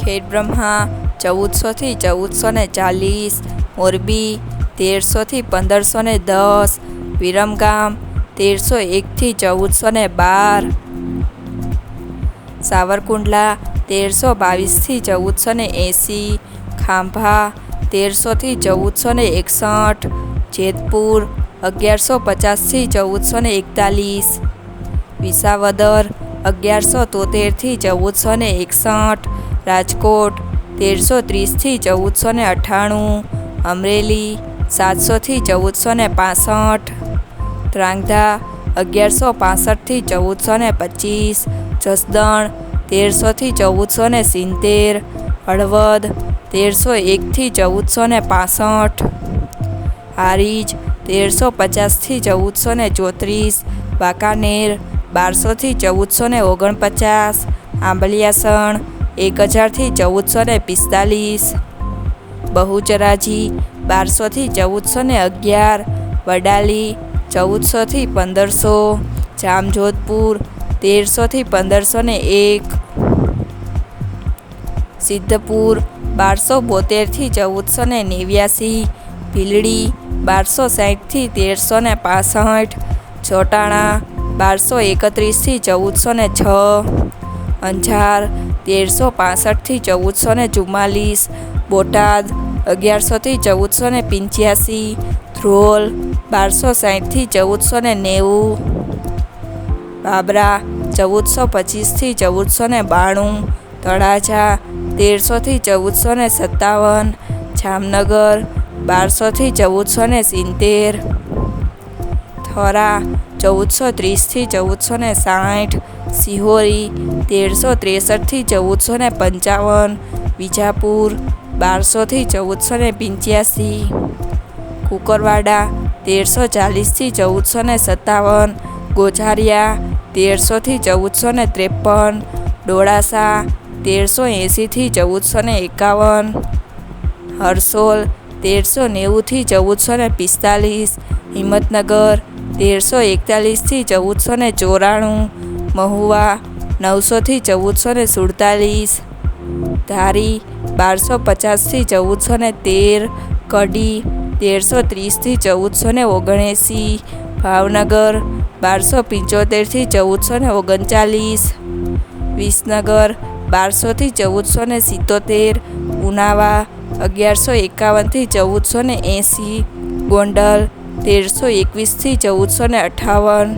ખેડ બ્રહ્મા, ચૌદસોથી ચૌદસો ને ચાલીસ, મોરબી, તેરસોથી પંદરસો ને દસ, વિરમગામ તેરસો એકથી ચૌદસો ને બાર, સાવરકુંડલા તેરસો બાવીસથી ચૌદસો ને એંસી, ખાંભા, તેરસોથી ચૌદસો ને એકસઠ, જેતપુર અગિયારસો પચાસથી ચૌદસો ને એકતાલીસ, વિસાવદર અગિયારસો તોતેરથી ચૌદસો ને એકસઠ રાજકોટ, તેરસો ત્રીસથી ચૌદસો ને અઠ્ઠાણું, અમરેલી, સાતસોથી ચૌદસો ને પાસઠ, ત્રાંગધા, અગિયારસો પાસઠથી ચૌદસો ને પચીસ, જસદણ, તેરસોથી ચૌદસો ને સિત્તેર, હળવદ, તેરસો એકથી ચૌદસો ને પાસઠ, હારીજ, તેરસો પચાસથી ચૌદસો ને ચોત્રીસ, વાંકાનેર, બારસોથી ચૌદસો ને ઓગણપચાસ, આંબલિયાસણ એક હજારથી ચૌદસો ને પિસ્તાલીસ. બહુચરાજી બારસોથી ચૌદસો ને અગિયાર. વડાલી ચૌદસોથી પંદરસો. જામજોધપુર તેરસોથી પંદરસો ને એક. સિદ્ધપુર બારસો બોતેરથી ચૌદસો ને નેવ્યાસી. ભીલડી બારસો સાઠથી તેરસો ને પાસઠ. ચોટાણા બારસો એકત્રીસથી ચૌદસો ને છ. અંજાર તેરસો પાસઠથી ચૌદસો ને ચુમ્માલીસ, બોટાદ અગિયારસોથી ચૌદસો ને પંચ્યાસી, ધ્રોલ બારસો સાહીઠથી ચૌદસો ને નેવું, બાબરા ચૌદસો પચીસથી ચૌદસો ને બાણું, તળાજા તેરસોથી ચૌદસો ને સત્તાવન, જામનગર બારસોથી ચૌદસો ને સિત્તેર, થરા ચૌદસો ત્રીસથી ચૌદસો ને સાઠ સિહોરી, તેરસો ત્રેસઠથી ચૌદસો ને પંચાવન, વિજાપુર, બારસોથી ચૌદસો ને પંચ્યાસી, કુકરવાડા, તેરસો ચાલીસથી ચૌદસો ને સત્તાવન, ગોઝારિયા, તેરસોથી ચૌદસો ને ત્રેપન, ડોળાસા, તેરસો એંસીથી ચૌદસો ને એકાવન, હરસોલ, તેરસો નેવુંથી ચૌદસો ને પિસ્તાલીસ, હિંમતનગર, તેરસો એકતાલીસથી ચૌદસો ને ચોરાણું મહુવા, નવસોથી ચૌદસો ને સુડતાલીસ. ધારી બારસો પચાસથી ચૌદસો ને તેર. કડી તેરસો ત્રીસથી ચૌદસો ને ઓગણએંસી. ભાવનગર બારસો પંચોતેરથી ચૌદસો ને ઓગણચાલીસ. વિસનગર, બારસોથી ચૌદસો ને સિત્તોતેર. ઉનાવા અગિયારસો એકાવનથી ચૌદસો ને એંસી. ગોંડલ તેરસો એકવીસથી ચૌદસો ને અઠ્ઠાવન